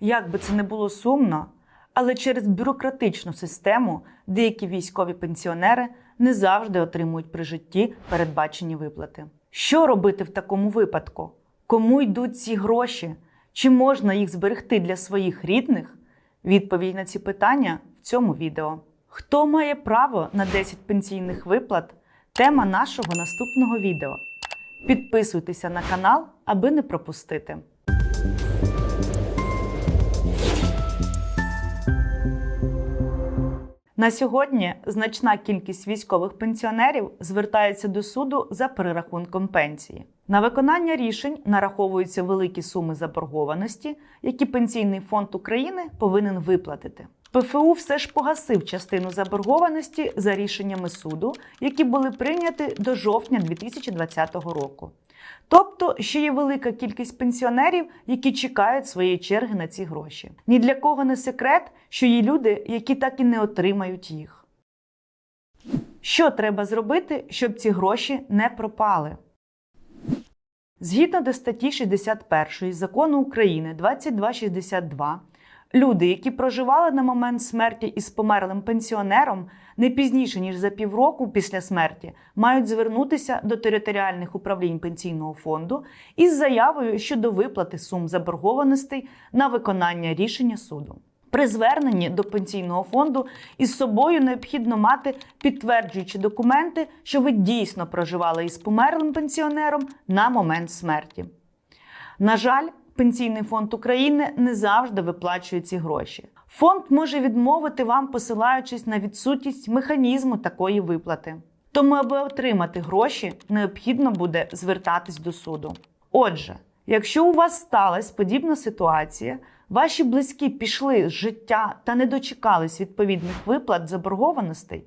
Як би це не було сумно, але через бюрократичну систему деякі військові пенсіонери не завжди отримують при житті передбачені виплати. Що робити в такому випадку? Кому йдуть ці гроші? Чи можна їх зберегти для своїх рідних? Відповідь на ці питання в цьому відео. Хто має право на 10 пенсійних виплат? Тема нашого наступного відео. Підписуйтеся на канал, аби не пропустити. На сьогодні значна кількість військових пенсіонерів звертається до суду за перерахунком пенсії. На виконання рішень нараховуються великі суми заборгованості, які Пенсійний фонд України повинен виплатити. ПФУ все ж погасив частину заборгованості за рішеннями суду, які були прийняті до жовтня 2020 року. Тобто ще є велика кількість пенсіонерів, які чекають своєї черги на ці гроші. Ні для кого не секрет, що є люди, які так і не отримають їх. Що треба зробити, щоб ці гроші не пропали? Згідно до статті 61 закону України 2262, люди, які проживали на момент смерті із померлим пенсіонером не пізніше ніж за півроку після смерті, мають звернутися до територіальних управлінь пенсійного фонду із заявою щодо виплати сум заборгованостей на виконання рішення суду. При зверненні до пенсійного фонду із собою необхідно мати підтверджуючі документи, що ви дійсно проживали із померлим пенсіонером на момент смерті. На жаль, Пенсійний фонд України не завжди виплачує ці гроші. Фонд може відмовити вам, посилаючись на відсутність механізму такої виплати. Тому, аби отримати гроші, необхідно буде звертатись до суду. Отже, якщо у вас сталася подібна ситуація, ваші близькі пішли з життя та не дочекались відповідних виплат заборгованостей,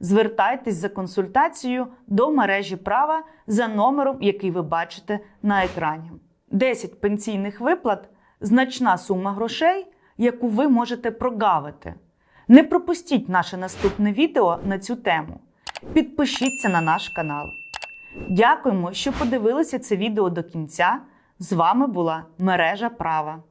звертайтесь за консультацією до мережі права за номером, який ви бачите на екрані. 10 пенсійних виплат значна сума грошей, яку ви можете прогавити. Не пропустіть наше наступне відео на цю тему. Підпишіться на наш канал. Дякуємо, що подивилися це відео до кінця. З вами була мережа права.